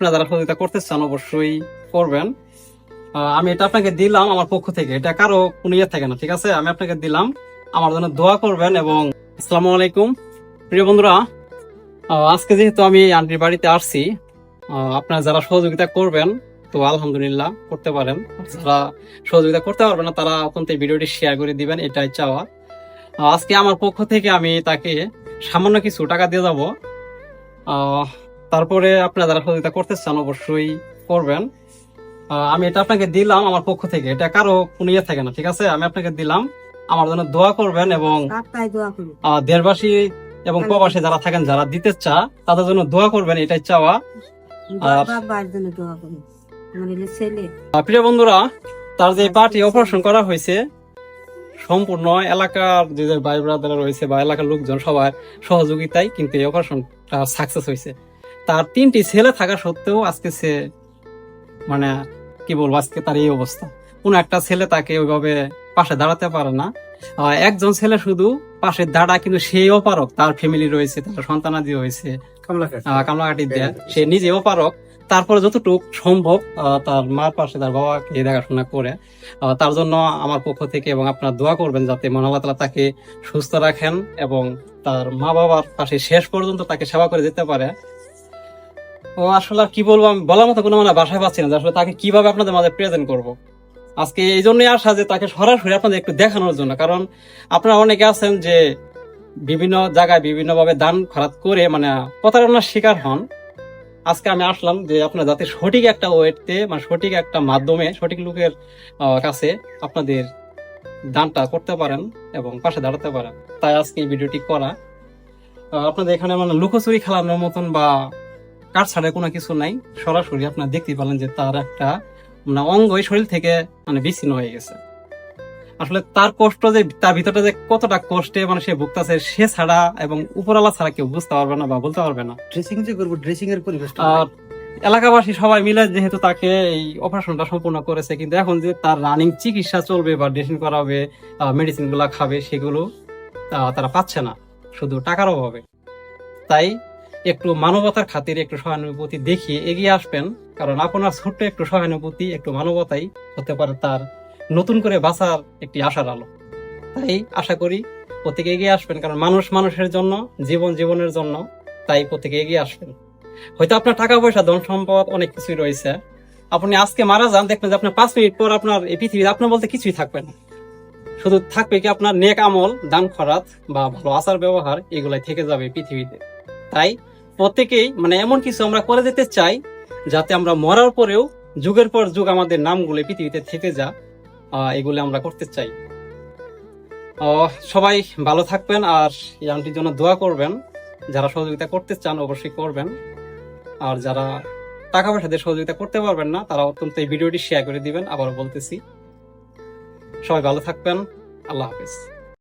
আপনারা যারা সহযোগিতা করতে চান, অবশ্যই করবেন। আমি এটা আপনাকে দিলাম আমার পক্ষ থেকে। এটা কারও কোনো ইয়ে থাকে না, ঠিক আছে? আমি আপনাকে দিলাম। আমার জন্য দোয়া করবেন এবং আসসালামু আলাইকুম। প্রিয় বন্ধুরা আজকে যেহেতু আমি আন্টির বাড়িতে আসছি আপনারা যারা সহযোগিতা করবেন, তো আলহামদুলিল্লাহ করতে পারেন। যারা সহযোগিতা করতে পারবেন না, তারা অত্যন্ত ভিডিওটি শেয়ার করে দিবেন, এটাই চাওয়া। আজকে আমার পক্ষ থেকে আমি তাকে সামান্য কিছু টাকা দিয়ে যাব। তারপরে আপনারা যারা সহযোগিতা করতে চান অবশ্যই করবেন। আমি এটা আপনাকে দিলাম আমার পক্ষ থেকে। এটা কারও কোনো ইয়ে থাকে না ঠিক আছে? আমি আপনাকে দিলাম। আমার জন্য দোয়া করবেন এবং দেশবাসী এবং প্রবাসী যারা থাকেন যারা দিতে চা তাদের জন্য দোয়া করবেন এটাই চাওয়া। প্রিয় বন্ধুরা তার যে পার্টি অপারেশন করা হয়েছে সম্পূর্ণ এলাকার যে যে ভাই ব্রাদার রয়েছে বা এলাকার লোকজন সবার সহযোগিতায় কিন্তু এই অপারেশনটা সাকসেস হয়েছে। তার তিনটি ছেলে থাকা সত্ত্বেও আজকে সে মানে কি বলব আজকে তার এই অবস্থা। কোন একটা ছেলে তাকে ওইভাবে পাশে দাঁড়াতে পারে না। একজন ছেলে শুধু পাশে দাঁড়া কিন্তু সেও পারক। তার ফ্যামিলি রয়েছে তার সন্তানাদি রয়েছে। আহ, কামলাঘাটি দেয়। সে নিজেও পারক। তারপরে যতটুকু সম্ভব তার মার পাশে তার বাবাকে দেখাশোনা করে। তার জন্য আমার পক্ষ থেকে এবং আপনার দোয়া করবেন যাতে মহান তালা তাকে সুস্থ রাখেন এবং তার মা বাবার পাশে শেষ পর্যন্ত তাকে সেবা করে যেতে পারে। ও আসলে আর কি বলব, আমি বলার মতো কোনো মানে বাসায় পাচ্ছি না আসলে তাকে কীভাবে আপনাদের মাঝে প্রেজেন্ট করব। আজকে এই জন্যই আসা যে তাকে সরাসরি আপনাদের একটু দেখানোর জন্য, কারণ আপনারা অনেকে আছেন যে বিভিন্ন জায়গায় বিভিন্নভাবে দান খরাত করে মানে প্রতারণার শিকার হন। আজকে আমি আসলাম যে আপনার যাতে সঠিক একটা ওয়েটতে মানে সঠিক একটা মাধ্যমে সঠিক লোকের কাছে আপনাদের দানটা করতে পারেন এবং পাশে দাঁড়াতে পারেন। তাই আজকে এই ভিডিওটি করা। আপনাদের এখানে মানে লুকোচুরি খেলানোর মতন বা কার ছাড়া কোনো কিছু নাই। সরাসরি আপনার দেখতে পেলেন যে তার একটা মানে অঙ্গই শরীর থেকে মানে বিচ্ছিন্ন হয়ে গেছে। আসলে তার কষ্ট যে তার ভিতরটা যে কতটা কষ্টে মানে সে ভুগতেছে সে ছাড়া এবং উপরওয়ালা ছাড়া কেউ বুঝতে পারবে না বা বলতে পারবে না। ড্রেসিং যে করব ড্রেসিং এর পরিবেশ আর এলাকাবাসী সবাই মিলে যেহেতু তাকে এই অপারেশনটা সম্পূর্ণ করেছে কিন্তু এখন যে তার রানিং চিকিৎসা চলবে বা ড্রেসিং করাবে মেডিসিনগুলা খাবে সেগুলো আহ, তারা পাচ্ছে না। শুধু টাকার অভাবে। তাই একটু মানবতার খাতিরে একটু সহানুভূতি দেখিয়ে এগিয়ে আসবেন, কারণ আপনার ছোট্ট একটু সহানুভূতি, একটু মানবতাই হতে পারে তার নতুন করে বাঁচার একটি আশার আলো। তাই আশা করি প্রত্যেকে এগিয়ে আসবেন, কারণ মানুষ মানুষের জন্য, জীবন জীবনের জন্য তাই প্রত্যেকে এগিয়ে আসবেন। হয়তো আপনার টাকা পয়সা, ধন সম্পদ, অনেক কিছুই রয়েছে। আপনি আজকে মারা যান, দেখবেন যে আপনার পাঁচ মিনিট পর আপনার এই পৃথিবীতে আপনার বলতে কিছুই থাকবে না। শুধু থাকবে কি আপনার নেক আমল, দান খরাত বা ভালো আচার ব্যবহার এগুলাই থেকে যাবে পৃথিবীতে। তাই প্রত্যেকেই মানে এমন কিছু আমরা করে যেতে চাই যাতে আমরা মরার পরেও যুগের পর যুগ আমাদের নামগুলো পৃথিবীতে থেকে যা এগুলো আমরা করতে চাই। সবাই ভালো থাকবেন আর এই আন্টির জন্য দোয়া করবেন। যারা সহযোগিতা করতে চান অবশ্যই করবেন। আর যারা টাকা পয়সা দিয়ে সহযোগিতা করতে পারবেন না, তারা অত্যন্ত এই ভিডিওটি শেয়ার করে দিবেন। আবার বলতেছি, সবাই ভালো থাকবেন। আল্লাহ হাফেজ।